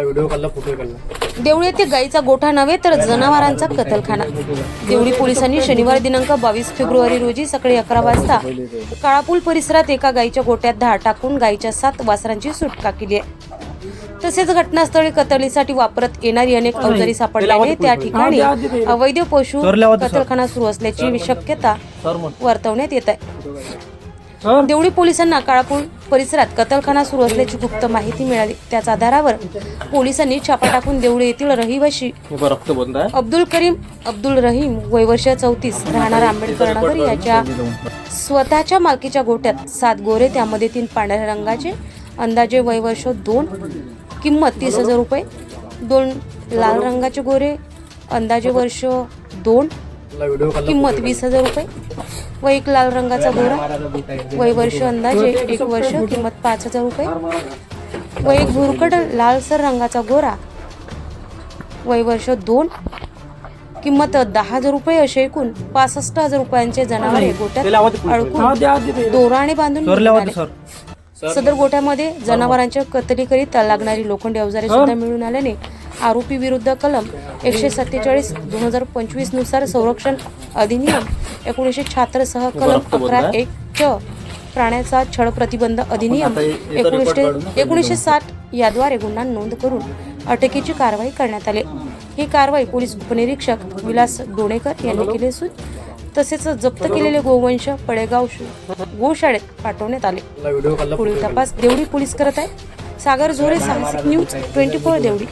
Video काढला photo काढला. देवळी येथे गाईचा गोठा नव्हे तर जनावरांचा कत्तलखाना. देवळी पोलिसांनी शनिवार दिनांक बावीस फेब्रुवारी रोजी सकाळी अकरा वाजता काळापूल परिसरात एका गाईच्या गोट्यात धाड टाकून गाईच्या सात वासरांची सुटका केली आहे. तसेच घटनास्थळी कतलीसाठी वापरत येणारी अनेक अवजारी सापडल्याने त्या ठिकाणी अवैध पशु कत्तलखाना सुरू असल्याची शक्यता वर्तवण्यात येत आहे. देवळी पोलिसांना काळापूर परिसरात कत्तलखाना सुरू असल्याची गुप्त माहिती मिळाली. त्याच आधारावर पोलिसांनी छापा टाकून देवळी येथील रहिवाशी अब्दुल करीम अब्दुल रहीम वयवर्ष चौतीस राहणार आंबेडकर नगर याच्या स्वतःच्या मालकीच्या गोट्यात सात गोरे त्यामध्ये तीन पांढऱ्या रंगाचे अंदाजे वयवर्ष दोन किंमत तीस हजार रुपये दोन लाल रंगाचे गोरे अंदाजे वर्ष दोन किंमत वीस हजार रुपये. व एक लाल रंगाचा गोरा वय वर्ष अंदाजे एक वर्ष किंमत पाच हजार रुपये. व एक भुरकट लालसर रंगाचा गोरा वय वर्ष दोन. किंमत दहा हजार रुपये असे एकूण. पासष्ट हजार रुपयांचे जनावरे गोट्यात अडकून दोराने बांधून. सदर गोठ्यामध्ये जनावरांच्या कत्तली करीत लागणारी लोखंडी अवजारे सुद्धा मिळून आल्याने आरोपी विरुद्ध कलम एकशे सत्तेचाळीस दोन हजार पंचवीसनुसार संरक्षण अधिनियम एकोणीसशे शहात्तर सह कलम अकरा एक च प्राण्याचा छळ प्रतिबंध अधिनियम एकोणीसशे एकोणीसशे साठ याद्वारे गुन्हा नोंद करून अटकेची कारवाई करण्यात आली. ही कारवाई पोलीस उपनिरीक्षक विलास डोणेकर यांनी केली असून तसेच जप्त केलेले गोवंश पडेगाव गोशाळेत पाठवण्यात आले. पुढील तपास देवडी पोलीस करत आहे. सागर झोरे साहसिक न्यूज ट्वेंटी फोर देवडी.